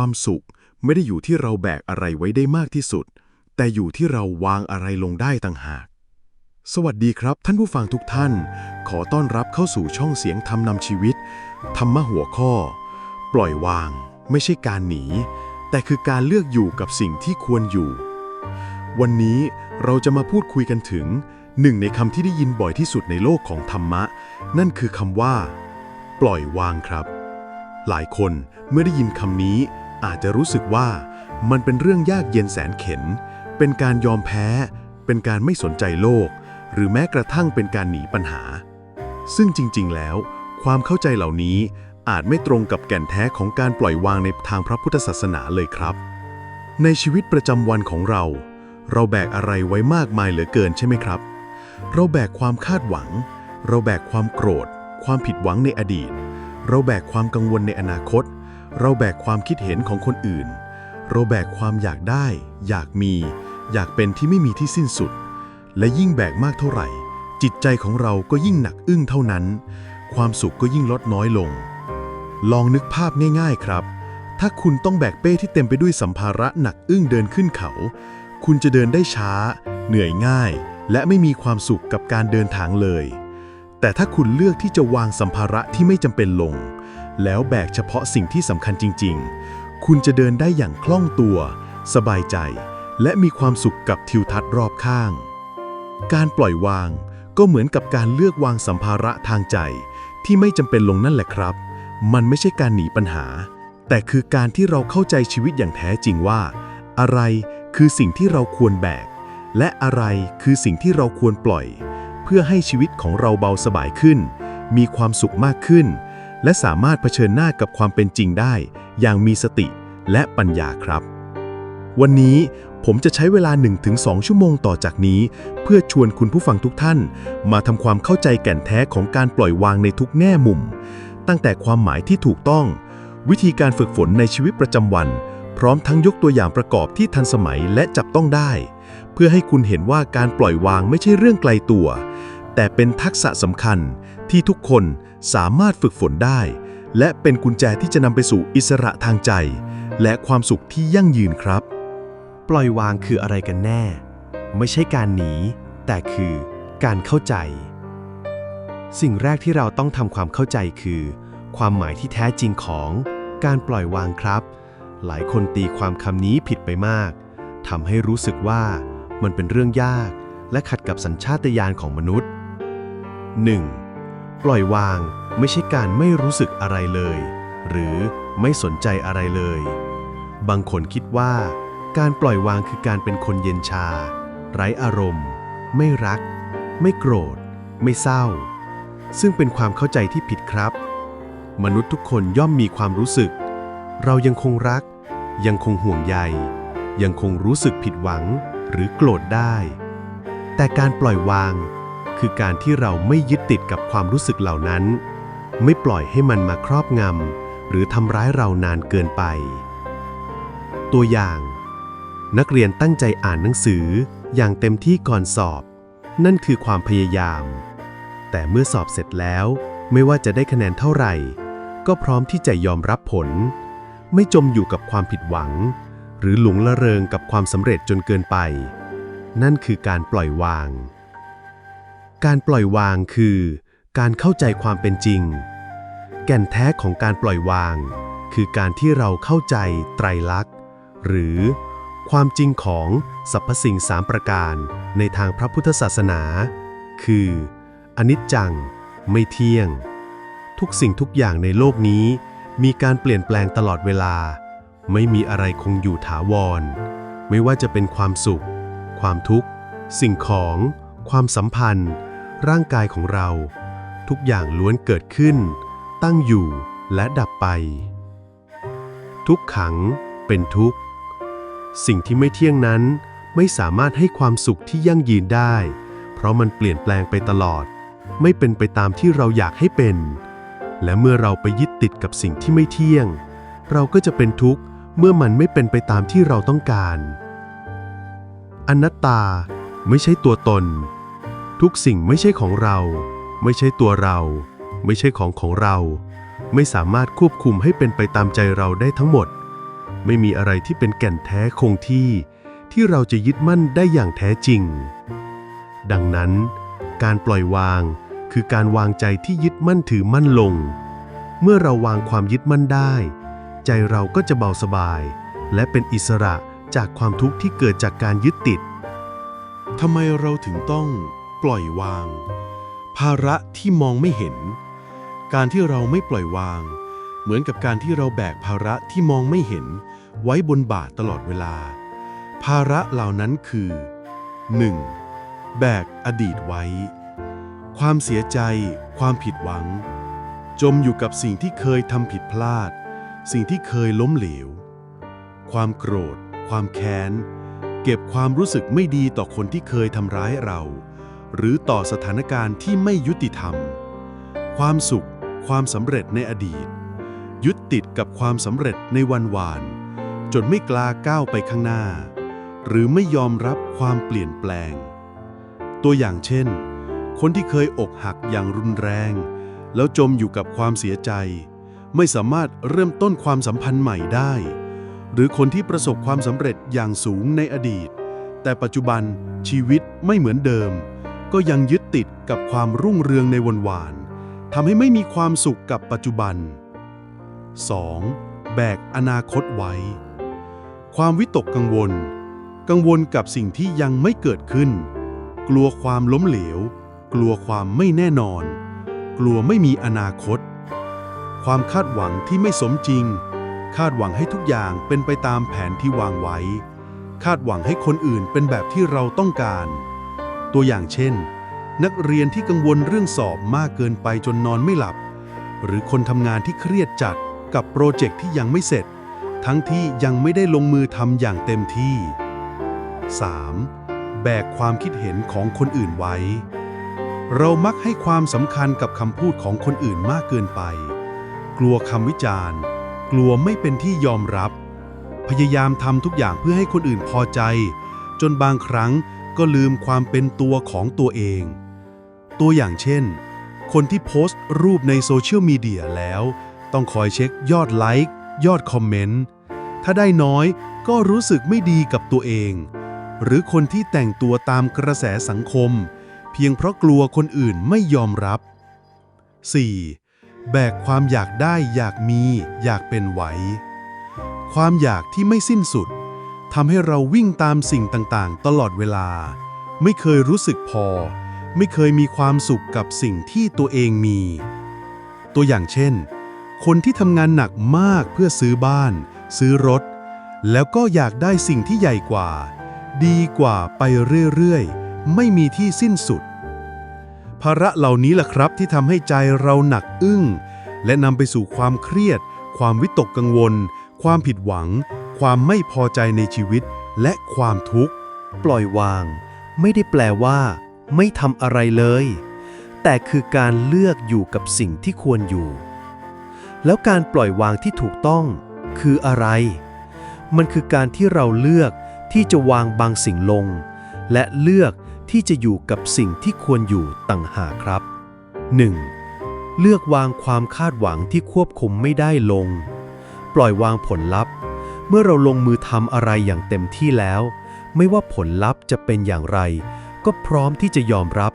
ความสุข ไม่ได้อยู่ที่เราแบกอะไรไว้ได้มากที่สุด แต่อยู่ที่เราวางอะไรลงได้ต่างหาก สวัสดีครับท่านผู้ฟังทุกท่าน ขอต้อนรับเข้าสู่ช่องเสียงธรรมนำชีวิต ธรรมะหัวข้อ ปล่อยวาง ไม่ใช่การหนี แต่คือการเลือกอยู่กับสิ่งที่ควรอยู่ วันนี้เราจะมาพูดคุยกันถึงหนึ่งในคำที่ได้ยินบ่อยที่สุดในโลกของธรรมะ นั่นคือคำว่า ปล่อยวางครับ หลายคนเมื่อได้ยินคำนี้ อาจจะรู้สึกว่ามันเป็นเรื่องยากเย็นแสนเข็น เป็นการยอมแพ้ เป็นการไม่สนใจโลก หรือแม้กระทั่งเป็นการหนีปัญหา ซึ่งจริง ๆ แล้ว ความเข้าใจเหล่านี้อาจไม่ตรงกับแก่นแท้ของการปล่อยวางในทางพระพุทธศาสนาเลยครับ ในชีวิตประจำวันของเรา เราแบกอะไรไว้มากมายเหลือเกินใช่ไหมครับ เราแบกความคาดหวัง เราแบกความโกรธ ความผิดหวังในอดีต เราแบกความกังวลในอนาคตเเราแบกความคิดเห็นของคนอื่น เราแบกความอยากได้ อยากมี อยากเป็นที่ไม่มีที่สิ้นสุด และยิ่งแบกมากเท่าไหร่ จิตใจของเราก็ยิ่งหนักอึ้งเท่านั้น ความสุขก็ยิ่งลดน้อยลง ลองนึกภาพง่าย ๆครับ ถ้าคุณต้องแบกเป้ที่เต็มไปด้วยสัมภาระหนักอึ้งเดินขึ้นเขา คุณจะเดินได้ช้า เหนื่อยง่าย และไม่มีความสุขกับการเดินทางเลย แต่ถ้าคุณเลือกที่จะวางสัมภาระที่ไม่จำเป็นลง แล้วแบกเฉพาะสิ่งที่สำคัญจริง ๆ คุณจะเดินได้อย่างคล่องตัว สบายใจ และมีความสุขกับทิวทัศน์รอบข้าง การปล่อยวางก็เหมือนกับการเลือกวางสัมภาระทางใจ ที่ไม่จำเป็นลงนั่นแหละครับ มันไม่ใช่การหนีปัญหา แต่คือการที่เราเข้าใจชีวิตอย่างแท้จริงว่า อะไรคือสิ่งที่เราควรแบก และอะไรคือสิ่งที่เราควรปล่อย เพื่อให้ชีวิตของเราเบาสบายขึ้น มีความสุขมากขึ้น และสามารถเผชิญหน้ากับความเป็นจริงได้ อย่างมีสติและปัญญาครับ วันนี้ผมจะใช้เวลา 1-2 ชั่วโมงต่อจากนี้ เพื่อชวนคุณผู้ฟังทุกท่าน มาทำความเข้าใจแก่นแท้ของการปล่อยวางในทุกแง่มุม ตั้งแต่ความหมายที่ถูกต้อง วิธีการฝึกฝนในชีวิตประจำวัน พร้อมทั้งยกตัวอย่างประกอบที่ทันสมัยและจับต้องได้ เพื่อให้คุณเห็นว่าการปล่อยวางไม่ใช่เรื่องไกลตัว แต่เป็นทักษะสำคัญที่ทุกคน สามารถฝึกฝนได้ และเป็นกุญแจที่จะนำไปสู่อิสระทางใจ และความสุขที่ยั่งยืนครับ ปล่อยวางคืออะไรกันแน่ ไม่ใช่การหนี แต่คือการเข้าใจ สิ่งแรกที่เราต้องทำความเข้าใจคือ ความหมายที่แท้จริงของการปล่อยวางครับ หลายคนตีความคำนี้ผิดไปมากทำให้รู้สึกว่ามันเป็นเรื่องยาก และขัดกับสัญชาตญาณของมนุษย์ 1. ปล่อยวางไม่ใช่การไม่รู้สึกอะไรเลย หรือไม่สนใจอะไรเลย บางคนคิดว่า การปล่อยวางคือการเป็นคนเย็นชา ไร้อารมณ์ ไม่รัก ไม่โกรธ ไม่เศร้า ซึ่งเป็นความเข้าใจที่ผิดครับ มนุษย์ทุกคนย่อมมีความรู้สึก เรายังคงรัก ยังคงห่วงใย ยังคงรู้สึกผิดหวังหรือโกรธได้ แต่การปล่อยวาง คือการที่เราไม่ยึดติดกับความรู้สึกเหล่านั้น ไม่ปล่อยให้มันมาครอบงำหรือทำร้ายเรานานเกินไป ตัวอย่าง นักเรียนตั้งใจอ่านหนังสืออย่างเต็มที่ก่อนสอบ นั่นคือความพยายาม แต่เมื่อสอบเสร็จแล้ว ไม่ว่าจะได้คะแนนเท่าไหร่ ก็พร้อมที่จะยอมรับผล ไม่จมอยู่กับความผิดหวัง หรือหลงละเริงกับความสำเร็จจนเกินไป นั่นคือการปล่อยวาง การปล่อยวางคือ การเข้าใจความเป็นจริง แก่นแท้ของการปล่อยวาง คือการที่เราเข้าใจไตรลักษณ์ หรือ ความจริงของสรรพสิ่งสามประการในทางพระพุทธศาสนา คือ อนิจจัง ไม่เที่ยง ทุกสิ่งทุกอย่างในโลกนี้ มีการเปลี่ยนแปลงตลอดเวลา ไม่มีอะไรคงอยู่ถาวร ไม่ว่าจะเป็นความสุข ความทุกข์ สิ่งของ ความสัมพันธ์ ร่างกายของเรา ทุกอย่างล้วนเกิดขึ้น ตั้งอยู่และดับไป ทุกขังเป็นทุกข์ สิ่งที่ไม่เที่ยงนั้นไม่สามารถให้ความสุขที่ยั่งยืนได้ เพราะมันเปลี่ยนแปลงไปตลอด ไม่เป็นไปตามที่เราอยากให้เป็น และเมื่อเราไปยึดติดกับสิ่งที่ไม่เที่ยง เราก็จะเป็นทุกข์เมื่อมันไม่เป็นไปตามที่เราต้องการ อนัตตาไม่ใช่ตัวตน ทุกสิ่งไม่ใช่ของเรา ไม่ใช่ตัวเรา ไม่ใช่ของของเรา ไม่สามารถควบคุมให้เป็นไปตามใจเราได้ทั้งหมด ไม่มีอะไรที่เป็นแก่นแท้คงที่ ที่เราจะยึดมั่นได้อย่างแท้จริง ดังนั้น การปล่อยวางคือการวางใจที่ยึดมั่นถือมั่นลง เมื่อเราวางความยึดมั่นได้ ใจเราก็จะเบาสบาย และเป็นอิสระจากความทุกข์ที่เกิดจากการยึดติดทำไมเราถึงต้อง ปล่อยวาง ภาระที่มองไม่เห็น การที่เราไม่ปล่อยวาง เหมือนกับการที่เราแบกภาระที่มองไม่เห็น ไว้บนบ่าตลอดเวลา ภาระเหล่านั้นคือ 1. แบกอดีตไว้ ความเสียใจ ความผิดหวัง จมอยู่กับสิ่งที่เคยทำผิดพลาด สิ่งที่เคยล้มเหลว ความโกรธ ความแค้นเก็บความรู้สึกไม่ดีต่อคนที่เคยทำร้ายเรา หรือต่อสถานการณ์ที่ไม่ยุติธรรม ความสุข ความสำเร็จในอดีต ยึดติดกับความสำเร็จในวันวาน จนไม่กล้าก้าวไปข้างหน้า หรือไม่ยอมรับความเปลี่ยนแปลง ตัวอย่างเช่น คนที่เคยอกหักอย่างรุนแรง แล้วจมอยู่กับความเสียใจ ไม่สามารถเริ่มต้นความสัมพันธ์ใหม่ได้ หรือคนที่ประสบความสำเร็จอย่างสูงในอดีต แต่ปัจจุบันชีวิตไม่เหมือนเดิม ก็ยังยึดติดกับความรุ่งเรืองในวันวานทำให้ไม่มีความสุขกับปัจจุบัน 2. แบกอนาคตไว้ ความวิตกกังวล กังวลกับสิ่งที่ยังไม่เกิดขึ้น กลัวความล้มเหลว กลัวความไม่แน่นอน กลัวไม่มีอนาคต ความคาดหวังที่ไม่สมจริง คาดหวังให้ทุกอย่างเป็นไปตามแผนที่วางไว้ คาดหวังให้คนอื่นเป็นแบบที่เราต้องการ ตัวอย่างเช่น นักเรียนที่กังวลเรื่องสอบมากเกินไปจนนอนไม่หลับ หรือคนทำงานที่เครียดจัดกับโปรเจกต์ที่ยังไม่เสร็จ ทั้งที่ยังไม่ได้ลงมือทำอย่างเต็มที่ 3. แบกความคิดเห็นของคนอื่นไว้ เรามักให้ความสำคัญกับคำพูดของคนอื่นมากเกินไป กลัวคำวิจารณ์ กลัวไม่เป็นที่ยอมรับ พยายามทำทุกอย่างเพื่อให้คนอื่นพอใจ จนบางครั้ง ก็ลืมความเป็นตัวของตัวเอง ตัวอย่างเช่น คนที่โพสต์รูปในโซเชียลมีเดียแล้ว ต้องคอยเช็คยอดไลค์ยอดคอมเมนต์ ถ้าได้น้อยก็รู้สึกไม่ดีกับตัวเอง หรือคนที่แต่งตัวตามกระแสสังคม เพียงเพราะกลัวคนอื่นไม่ยอมรับ 4. แบกความอยากได้อยากมี อยากเป็นไหว ความอยากที่ไม่สิ้นสุด ทำให้เราวิ่งตามสิ่งต่างๆ ตลอดเวลา ไม่เคยรู้สึกพอ ไม่เคยมีความสุขกับสิ่งที่ตัวเองมี ตัวอย่างเช่น คนที่ทำงานหนักมากเพื่อซื้อบ้าน ซื้อรถ แล้วก็อยากได้สิ่งที่ใหญ่กว่า ดีกว่าไปเรื่อยๆ ไม่มีที่สิ้นสุด ภาระเหล่านี้แหละครับที่ทำให้ใจเราหนักอึ้ง และนำไปสู่ความเครียด ความวิตกกังวล ความผิดหวัง ความไม่พอใจในชีวิตและความทุกข์ ปล่อยวาง ไม่ได้แปลว่า ไม่ทำอะไรเลย แต่คือการเลือกอยู่กับสิ่งที่ควรอยู่ แล้วการปล่อยวางที่ถูกต้อง คืออะไร มันคือการที่เราเลือกที่จะวางบางสิ่งลง และเลือกที่จะอยู่กับสิ่งที่ควรอยู่ต่างหากครับ 1. เลือกวางความคาดหวังที่ควบคุมไม่ได้ลง ปล่อยวางผลลัพธ์ เมื่อเราลงมือทำอะไรอย่างเต็มที่แล้ว ไม่ว่าผลลัพธ์จะเป็นอย่างไร ก็พร้อมที่จะยอมรับ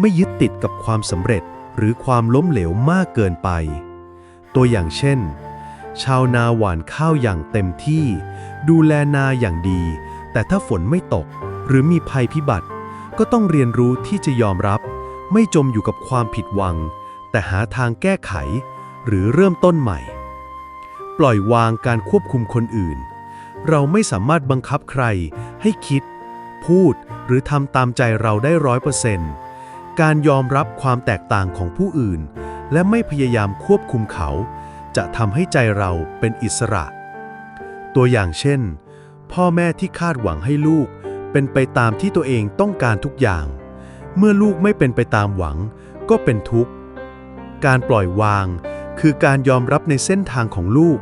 ไม่ยึดติดกับความสำเร็จหรือความล้มเหลวมากเกินไป ตัวอย่างเช่น ชาวนาหว่านข้าวอย่างเต็มที่ ดูแลนาอย่างดี แต่ถ้าฝนไม่ตก หรือมีภัยพิบัติ ก็ต้องเรียนรู้ที่จะยอมรับ ไม่จมอยู่กับความผิดหวัง แต่หาทางแก้ไข หรือเริ่มต้นใหม่ ล่อยวางการควบคุมคนอื่น เราไม่สามารถบังคับใครให้คิด พูดหรือทำตามใจเราได้ร้อยเปอร์เซนต์การยอมรับความแตกต่างของผู้อื่น และไม่พยายามควบคุมเขา จะทำให้ใจเราเป็นอิสระ ตัวอย่างเช่น พ่อแม่ที่คาดหวังให้ลูก เป็นไปตามที่ตัวเองต้องการทุกอย่าง เมื่อลูกไม่เป็นไปตามหวัง ก็เป็นทุกข์ การปล่อยวางคือการยอมรับในเส้นทางของลูก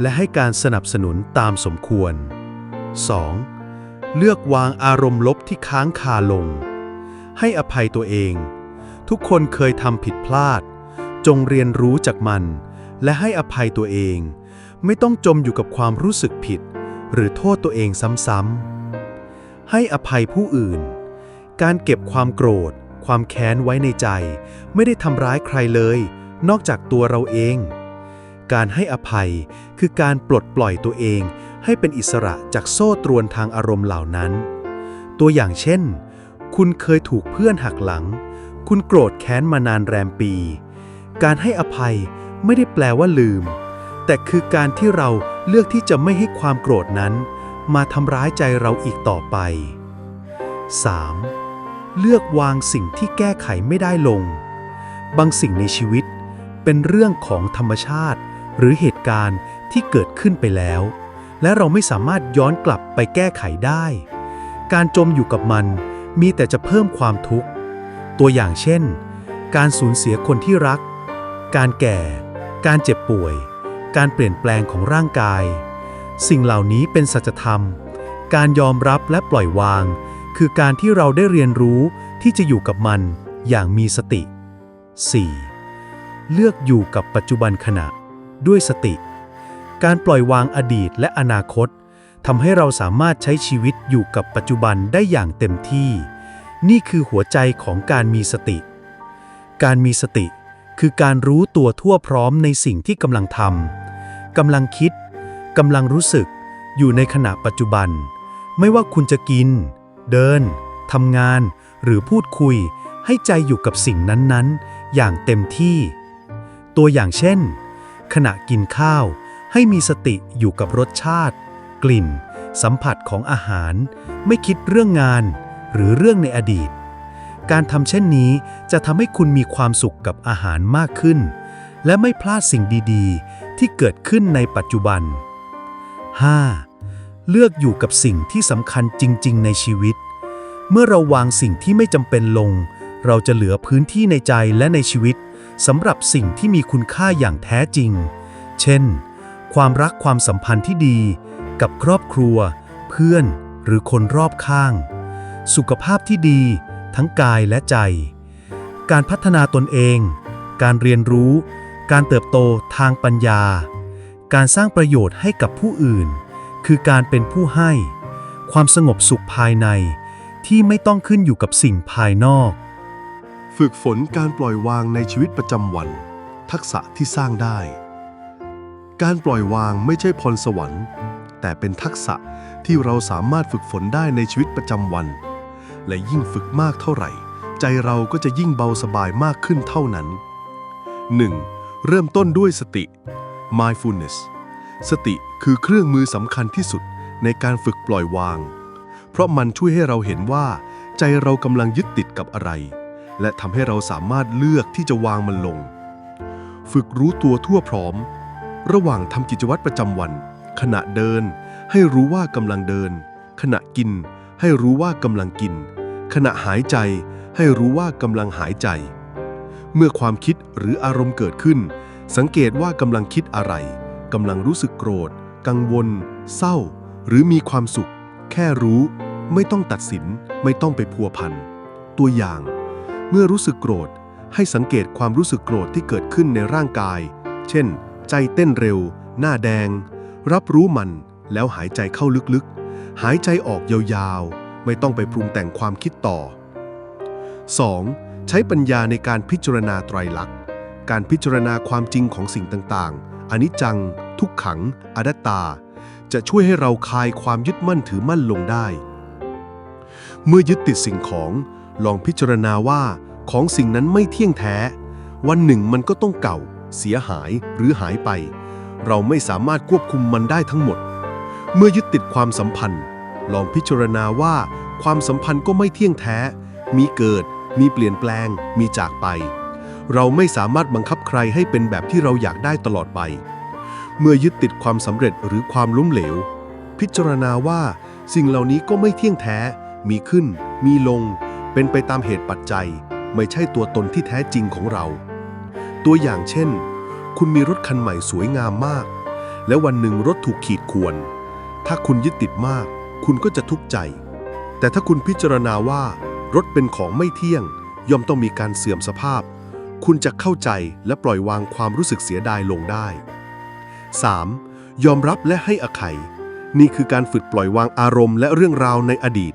และให้การสนับสนุนตามสมควร 2. เลือกวางอารมณ์ลบที่ค้างคาลง ให้อภัยตัวเอง ทุกคนเคยทำผิดพลาด จงเรียนรู้จากมัน และให้อภัยตัวเอง ไม่ต้องจมอยู่กับความรู้สึกผิด หรือโทษตัวเองซ้ำๆ ให้อภัยผู้อื่น การเก็บความโกรธ ความแค้นไว้ในใจ ไม่ได้ทำร้ายใครเลย นอกจากตัวเราเอง การให้อภัย คือการปลดปล่อยตัวเอง ให้เป็นอิสระจากโซ่ตรวนทางอารมณ์เหล่านั้น ตัวอย่างเช่น คุณเคยถูกเพื่อนหักหลัง คุณโกรธแค้นมานานแรมปี การให้อภัยไม่ได้แปลว่าลืม แต่คือการที่เราเลือกที่จะไม่ให้ความโกรธนั้น มาทำร้ายใจเราอีกต่อไป 3. เลือกวางสิ่งที่แก้ไขไม่ได้ลง บางสิ่งในชีวิตเป็นเรื่องของธรรมชาติ หรือเหตุการณ์ที่เกิดขึ้นไปแล้ว และเราไม่สามารถย้อนกลับไปแก้ไขได้ การจมอยู่กับมันมีแต่จะเพิ่มความทุกข์ ตัวอย่างเช่น การสูญเสียคนที่รัก การแก่ การเจ็บป่วย การเปลี่ยนแปลงของร่างกาย สิ่งเหล่านี้เป็นสัจธรรม การยอมรับและปล่อยวาง คือการที่เราได้เรียนรู้ที่จะอยู่กับมันอย่างมีสติ 4. เลือกอยู่กับปัจจุบันขณะ ด้วยสติ การปล่อยวางอดีตและอนาคตทำให้เราสามารถใช้ชีวิตอยู่กับปัจจุบันได้อย่างเต็มที่ นี่คือหัวใจของการมีสติ การมีสติคือการรู้ตัวทั่วพร้อมในสิ่งที่กำลังทำกำลังคิดกำลังรู้สึกอยู่ในขณะปัจจุบัน ไม่ว่าคุณจะกิน เดินทำงาน หรือพูดคุย ให้ใจอยู่กับสิ่งนั้นๆ อย่างเต็มที่ ตัวอย่างเช่น ขณะกินข้าว ให้มีสติอยู่กับรสชาติ กลิ่น สัมผัสของอาหาร ไม่คิดเรื่องงาน หรือเรื่องในอดีต การทำเช่นนี้จะทำให้คุณมีความสุขกับอาหารมากขึ้น และไม่พลาดสิ่งดีๆ ที่เกิดขึ้นในปัจจุบัน 5. เลือกอยู่กับสิ่งที่สำคัญจริง ๆ ในชีวิต เมื่อเราวางสิ่งที่ไม่จำเป็นลง เราจะเหลือพื้นที่ในใจและในชีวิตสำหรับสิ่งที่มีคุณค่าอย่างแท้จริง เช่น ความรักความสัมพันธ์ที่ดี กับครอบครัว เพื่อน หรือคนรอบข้าง สุขภาพที่ดี ทั้งกายและใจ การพัฒนาตนเอง การเรียนรู้ การเติบโตทางปัญญา การสร้างประโยชน์ให้กับผู้อื่น คือการเป็นผู้ให้ ความสงบสุขภายในที่ไม่ต้องขึ้นอยู่กับสิ่งภายนอก ฝึกฝนการปล่อยวางในชีวิตประจำวัน ทักษะที่สร้างได้ การปล่อยวางไม่ใช่พรสวรรค์ แต่เป็นทักษะที่เราสามารถฝึกฝนได้ในชีวิตประจำวัน และยิ่งฝึกมากเท่าไหร่ ใจเราก็จะยิ่งเบาสบายมากขึ้นเท่านั้น 1. เริ่มต้นด้วยสติ mindfulness สติคือเครื่องมือสำคัญที่สุดในการฝึกปล่อยวาง เพราะมันช่วยให้เราเห็นว่า ใจเรากำลังยึดติดกับอะไร และทำให้เราสามารถเลือกที่จะวางมันลง ฝึกรู้ตัวทั่วพร้อม ระหว่างทำกิจวัตรประจำวัน ขณะเดิน ให้รู้ว่ากำลังเดิน ขณะกิน ให้รู้ว่ากำลังกิน ขณะหายใจ ให้รู้ว่ากำลังหายใจ เมื่อความคิดหรืออารมณ์เกิดขึ้น สังเกตว่ากำลังคิดอะไรกำลังรู้สึกโกรธ กังวล เศร้า หรือมีความสุข แค่รู้ ไม่ต้องตัดสิน ไม่ต้องไปพัวพัน ตัวอย่าง เมื่อรู้สึกโกรธ ให้สังเกตความรู้สึกโกรธที่เกิดขึ้นในร่างกาย เช่น ใจเต้นเร็ว หน้าแดง รับรู้มันแล้วหายใจเข้าลึกๆ หายใจออกยาวๆ ไม่ต้องไปปรุงแต่งความคิดต่อ 2. ใช้ปัญญาในการพิจารณาไตรลักษณ์ การพิจารณาความจริงของสิ่งต่างๆ อนิจจัง ทุกขัง อนัตตา จะช่วยให้เราคลายความยึดมั่นถือมั่นลงได้ เมื่อยึดติดสิ่งของ ลองพิจารณาว่าของสิ่งนั้นไม่เที่ยงแท้ วันหนึ่งมันก็ต้องเก่า เสียหายหรือหายไป เราไม่สามารถควบคุมมันได้ทั้งหมด เมื่อยึดติดความสัมพันธ์ ลองพิจารณาว่าความสัมพันธ์ก็ไม่เที่ยงแท้ มีเกิด มีเปลี่ยนแปลง มีจากไป เราไม่สามารถบังคับใครให้เป็นแบบที่เราอยากได้ตลอดไป เมื่อยึดติดความสำเร็จหรือความล้มเหลว พิจารณาว่าสิ่งเหล่านี้ก็ไม่เที่ยงแท้ มีขึ้น มีลง เป็นไปตามเหตุปัจจัยไม่ใช่ตัวตนที่แท้จริงของเรา ตัวอย่างเช่น คุณมีรถคันใหม่สวยงามมาก และวันหนึ่งรถถูกขีดข่วน ถ้าคุณยึดติดมาก คุณก็จะทุกข์ใจ แต่ถ้าคุณพิจารณาว่า รถเป็นของไม่เที่ยง ย่อมต้องมีการเสื่อมสภาพ คุณจะเข้าใจและปล่อยวางความรู้สึกเสียดายลงได้ 3. ยอมรับและให้อภัย นี่คือการฝึกปล่อยวางอารมณ์และเรื่องราวในอดีต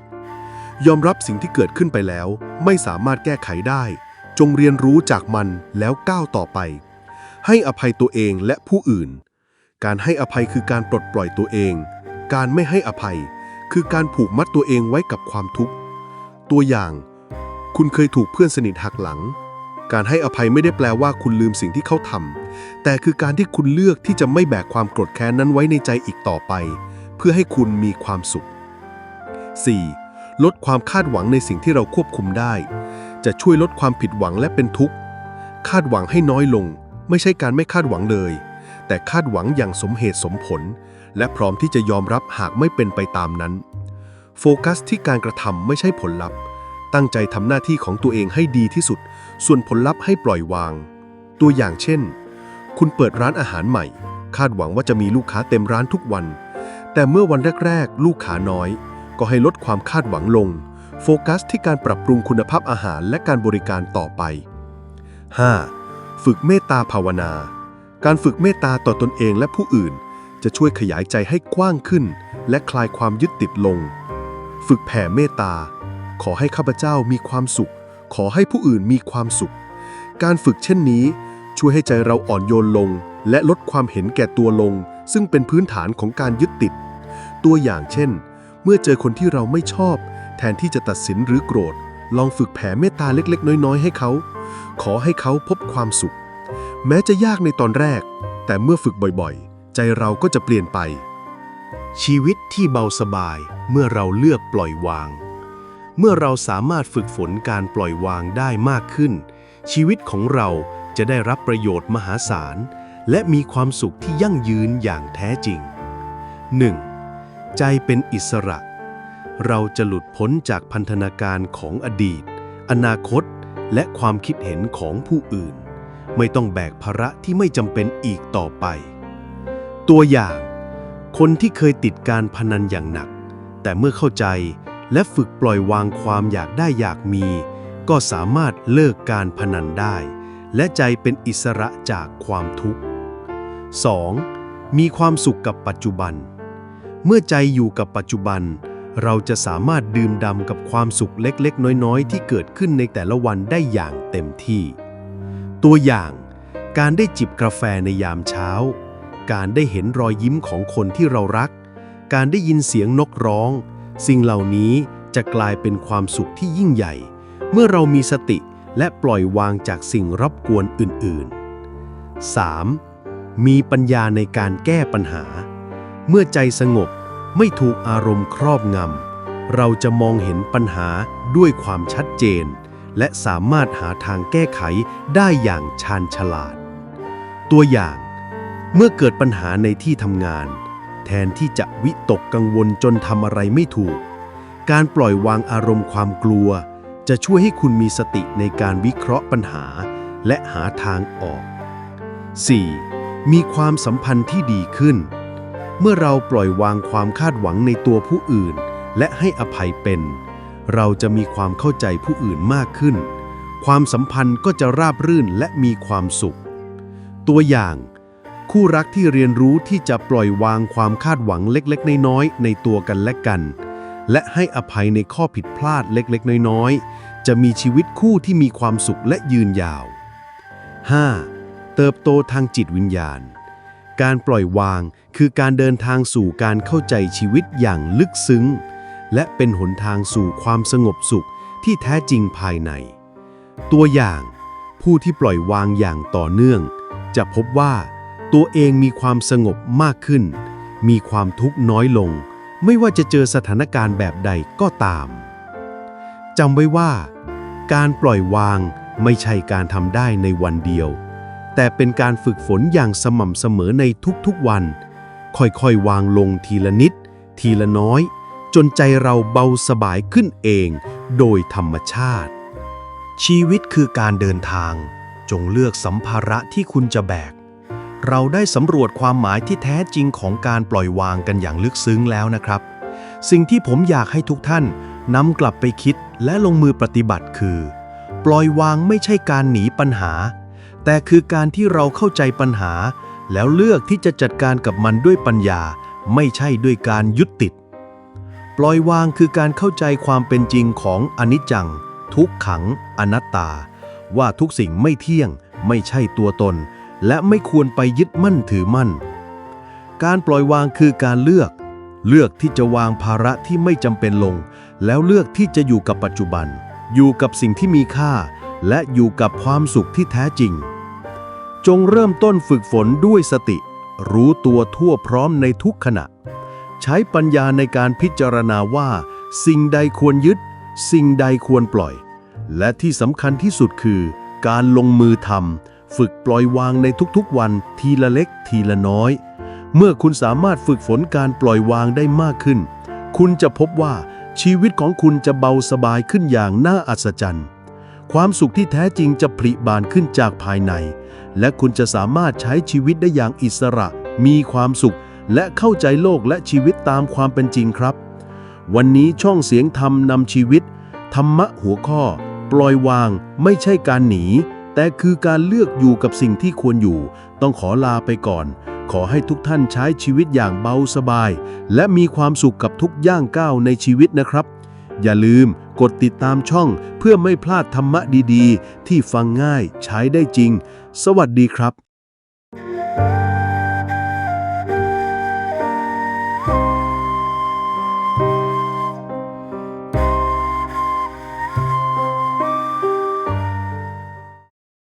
ยอมรับสิ่งที่เกิดขึ้นไปแล้ว ไม่สามารถแก้ไขได้ จงเรียนรู้จากมันแล้วก้าวต่อไป ให้อภัยตัวเองและผู้อื่น การให้อภัยคือการปลดปล่อยตัวเอง การไม่ให้อภัย คือการผูกมัดตัวเองไว้กับความทุกข์ ตัวอย่าง คุณเคยถูกเพื่อนสนิทหักหลัง การให้อภัยไม่ได้แปลว่าคุณลืมสิ่งที่เขาทำแต่คือการที่คุณเลือกที่จะไม่แบกความโกรธแค้นนั้นไว้ในใจอีกต่อไป เพื่อให้คุณมีความสุข 4. ลดความคาดหวังในสิ่งที่เราควบคุมได้ จะช่วยลดความผิดหวังและเป็นทุกข์ คาดหวังให้น้อยลง ไม่ใช่การไม่คาดหวังเลย แต่คาดหวังอย่างสมเหตุสมผล และพร้อมที่จะยอมรับหากไม่เป็นไปตามนั้น โฟกัสที่การกระทำไม่ใช่ผลลัพธ์ ตั้งใจทำหน้าที่ของตัวเองให้ดีที่สุด ส่วนผลลัพธ์ให้ปล่อยวาง ตัวอย่างเช่น คุณเปิดร้านอาหารใหม่ คาดหวังว่าจะมีลูกค้าเต็มร้านทุกวัน แต่เมื่อวันแรก ๆ ลูกค้าน้อย ก็ให้ลดความคาดหวังลง โฟกัสที่การปรับปรุงคุณภาพอาหารและการบริการต่อไป 5. ฝึกเมตตาภาวนา การฝึกเมตตาต่อตนเองและผู้อื่น จะช่วยขยายใจให้กว้างขึ้น และคลายความยึดติดลง ฝึกแผ่เมตตา ขอให้ข้าพเจ้ามีความสุข ขอให้ผู้อื่นมีความสุข การฝึกเช่นนี้ช่วยให้ใจเราอ่อนโยนลง และลดความเห็นแก่ตัวลง ซึ่งเป็นพื้นฐานของการยึดติด ตัวอย่างเช่น เมื่อเจอคนที่เราไม่ชอบ แทนที่จะตัดสินหรือโกรธ ลองฝึกแผ่เมตตาเล็กๆ น้อยๆ ให้เขา ขอให้เขาพบความสุข แม้จะยากในตอนแรก แต่เมื่อฝึกบ่อยๆ ใจเราก็จะเปลี่ยนไป ชีวิตที่เบาสบายเมื่อเราเลือกปล่อยวาง เมื่อเราสามารถฝึกฝนการปล่อยวางได้มากขึ้น ชีวิตของเราจะได้รับประโยชน์มหาศาล และมีความสุขที่ยั่งยืนอย่างแท้จริง 1. ใจเป็นอิสระ เราจะหลุดพ้นจากพันธนาการของอดีต อนาคต และความคิดเห็นของผู้อื่น ไม่ต้องแบกภาระที่ไม่จำเป็นอีกต่อไป ตัวอย่าง คนที่เคยติดการพนันอย่างหนัก แต่เมื่อเข้าใจและฝึกปล่อยวางความอยากได้อยากมี ก็สามารถเลิกการพนันได้ และใจเป็นอิสระจากความทุกข์ 2. มีความสุขกับปัจจุบัน เมื่อใจอยู่กับปัจจุบัน เราจะสามารถดื่มด่ำกับความสุขเล็กๆ น้อยๆ ที่เกิดขึ้นในแต่ละวันได้อย่างเต็มที่ ตัวอย่าง การได้จิบกาแฟในยามเช้า การได้เห็นรอยยิ้มของคนที่เรารัก การได้ยินเสียงนกร้อง สิ่งเหล่านี้จะกลายเป็นความสุขที่ยิ่งใหญ่ เมื่อเรามีสติและปล่อยวางจากสิ่งรบกวนอื่นๆ 3. มีปัญญาในการแก้ปัญหา เมื่อใจสงบไม่ถูกอารมณ์ครอบงำ เราจะมองเห็นปัญหาด้วยความชัดเจน และสามารถหาทางแก้ไขได้อย่างชาญฉลาด ตัวอย่าง เมื่อเกิดปัญหาในที่ทำงาน แทนที่จะวิตกกังวลจนทำอะไรไม่ถูก การปล่อยวางอารมณ์ความกลัว จะช่วยให้คุณมีสติในการวิเคราะห์ปัญหา และหาทางออก 4. มีความสัมพันธ์ที่ดีขึ้น เมื่อเราปล่อยวางความคาดหวังในตัวผู้อื่น และให้อภัยเป็น เราจะมีความเข้าใจผู้อื่นมากขึ้น ความสัมพันธ์ก็จะราบรื่นและมีความสุข ตัวอย่าง คู่รักที่เรียนรู้ที่จะปล่อยวางความคาดหวังเล็กๆ น้อยๆในตัวกันและกัน และให้อภัยในข้อผิดพลาดเล็กๆ น้อยๆ จะมีชีวิตคู่ที่มีความสุขและยืนยาว 5. เติบโตทางจิตวิญญาณ การปล่อยวางคือการเดินทางสู่การเข้าใจชีวิตอย่างลึกซึ้ง และเป็นหนทางสู่ความสงบสุขที่แท้จริงภายใน ตัวอย่าง ผู้ที่ปล่อยวางอย่างต่อเนื่อง จะพบว่าตัวเองมีความสงบมากขึ้น มีความทุกข์น้อยลง ไม่ว่าจะเจอสถานการณ์แบบใดก็ตามจำไว้ว่า การปล่อยวางไม่ใช่การทำได้ในวันเดียว แต่เป็นการฝึกฝนอย่างสม่ำเสมอในทุกๆวัน ค่อยๆ วางลงทีละนิด ทีละน้อย จนใจเราเบาสบายขึ้นเอง โดยธรรมชาติ ชีวิตคือการเดินทาง จงเลือกสัมภาระที่คุณจะแบก เราได้สำรวจความหมายที่แท้จริงของการปล่อยวางกันอย่างลึกซึ้งแล้วนะครับ สิ่งที่ผมอยากให้ทุกท่านนำกลับไปคิดและลงมือปฏิบัติคือ ปล่อยวางไม่ใช่การหนีปัญหา แต่คือการที่เราเข้าใจปัญหา แล้วเลือกที่จะจัดการกับมันด้วยปัญญา ไม่ใช่ด้วยการยึดติด ปล่อยวางคือการเข้าใจความเป็นจริงของอนิจจัง ทุกขัง อนัตตา ว่าทุกสิ่งไม่เที่ยง ไม่ใช่ตัวตน และไม่ควรไปยึดมั่นถือมั่น การปล่อยวางคือการเลือก เลือกที่จะวางภาระที่ไม่จำเป็นลง แล้วเลือกที่จะอยู่กับปัจจุบัน อยู่กับสิ่งที่มีค่า และอยู่กับความสุขที่แท้จริง จงเริ่มต้นฝึกฝนด้วยสติ รู้ตัวทั่วพร้อมในทุกขณะ ใช้ปัญญาในการพิจารณาว่า สิ่งใดควรยึด สิ่งใดควรปล่อย และที่สำคัญที่สุดคือ การลงมือทำฝึกปล่อยวางในทุกๆวันทีละเล็กทีละน้อย เมื่อคุณสามารถฝึกฝนการปล่อยวางได้มากขึ้น คุณจะพบว่าชีวิตของคุณจะเบาสบายขึ้นอย่างน่าอัศจรรย์ ความสุขที่แท้จริงจะผลิบานขึ้นจากภายใน และคุณจะสามารถใช้ชีวิตได้อย่างอิสระ มีความสุข และเข้าใจโลกและชีวิตตามความเป็นจริงครับ วันนี้ช่องเสียงธรรมนำชีวิต ธรรมะหัวข้อ ปล่อยวาง ไม่ใช่การหนี แต่คือการเลือกอยู่กับสิ่งที่ควรอยู่ ต้องขอลาไปก่อน ขอให้ทุกท่านใช้ชีวิตอย่างเบาสบาย และมีความสุขกับทุกย่างก้าวในชีวิตนะครับอย่าลืมกดติดตามช่องเพื่อไม่พลาดธรรมะดีๆ ที่ฟังง่ายใช้ได้จริง สวัสดีครับ